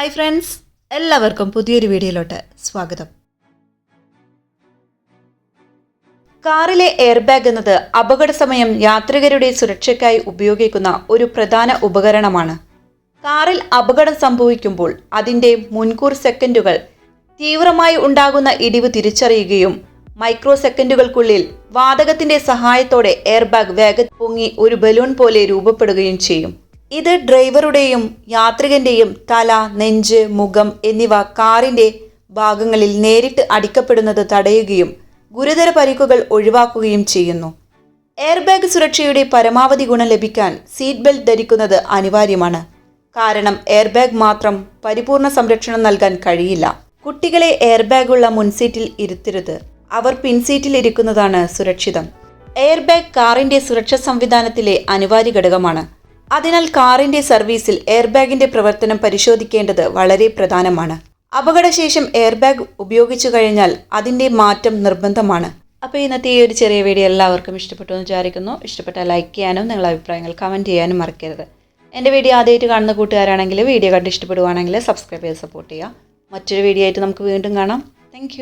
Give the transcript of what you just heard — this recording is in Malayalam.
ഹായ് ഫ്രണ്ട്സ് എല്ലാവർക്കും പുതിയൊരു വീഡിയോയിലോട്ട് സ്വാഗതം. കാറിലെ എയർ ബാഗ് എന്നത് അപകട സമയം യാത്രികരുടെ സുരക്ഷയ്ക്കായി ഉപയോഗിക്കുന്ന ഒരു പ്രധാന ഉപകരണമാണ്. കാറിൽ അപകടം സംഭവിക്കുമ്പോൾ അതിന്റെ മുൻകൂർ സെക്കൻഡുകൾ തീവ്രമായി ഉണ്ടാകുന്ന ഇടിവ് തിരിച്ചറിയുകയും മൈക്രോ സെക്കൻഡുകൾക്കുള്ളിൽ വാതകത്തിന്റെ സഹായത്തോടെ എയർ ബാഗ് വേഗത്തിൽ പൊങ്ങി ഒരു ബലൂൺ പോലെ രൂപപ്പെടുകയും ചെയ്യും. ഇത് ഡ്രൈവറുടെയും യാത്രികന്റെയും തല നെഞ്ച് മുഖം എന്നിവ കാറിന്റെ ഭാഗങ്ങളിൽ നേരിട്ട് അടിക്കപ്പെടുന്നത് തടയുകയും ഗുരുതര പരിക്കുകൾ ഒഴിവാക്കുകയും ചെയ്യുന്നു. എയർ ബാഗ് സുരക്ഷയുടെ പരമാവധി ഗുണം ലഭിക്കാൻ സീറ്റ് ബെൽറ്റ് ധരിക്കുന്നത് അനിവാര്യമാണ്. കാരണം എയർ ബാഗ് മാത്രം പരിപൂർണ സംരക്ഷണം നൽകാൻ കഴിയില്ല. കുട്ടികളെ എയർ ബാഗുള്ള മുൻസീറ്റിൽ ഇരുത്തരുത്. അവർ പിൻസീറ്റിൽ ഇരിക്കുന്നതാണ് സുരക്ഷിതം. എയർ ബാഗ് കാറിന്റെ സുരക്ഷാ സംവിധാനത്തിലെ അനിവാര്യ ഘടകമാണ്. അതിനാൽ കാറിന്റെ സർവീസിൽ എയർ ബാഗിന്റെ പ്രവർത്തനം പരിശോധിക്കേണ്ടത് വളരെ പ്രധാനമാണ്. അപകടശേഷം എയർ ബാഗ് ഉപയോഗിച്ചു കഴിഞ്ഞാൽ അതിന്റെ മാറ്റം നിർബന്ധമാണ്. അപ്പോൾ ഇന്നത്തെ ഈ ഒരു ചെറിയ വീഡിയോ എല്ലാവർക്കും ഇഷ്ടപ്പെട്ടു എന്ന് വിചാരിക്കുന്നു. ഇഷ്ടപ്പെട്ടാൽ ലൈക്ക് ചെയ്യാനും നിങ്ങളുടെ അഭിപ്രായങ്ങൾ കമന്റ് ചെയ്യാനും മറക്കരുത്. എന്റെ വീഡിയോ ആദ്യമായിട്ട് കാണുന്ന കൂട്ടുകാരാണെങ്കിൽ വീഡിയോ കണ്ട് ഇഷ്ടപ്പെടുവാണെങ്കിൽ സബ്സ്ക്രൈബ് ചെയ്ത് സപ്പോർട്ട് ചെയ്യുക. മറ്റൊരു വീഡിയോ ആയിട്ട് നമുക്ക് വീണ്ടും കാണാം. താങ്ക്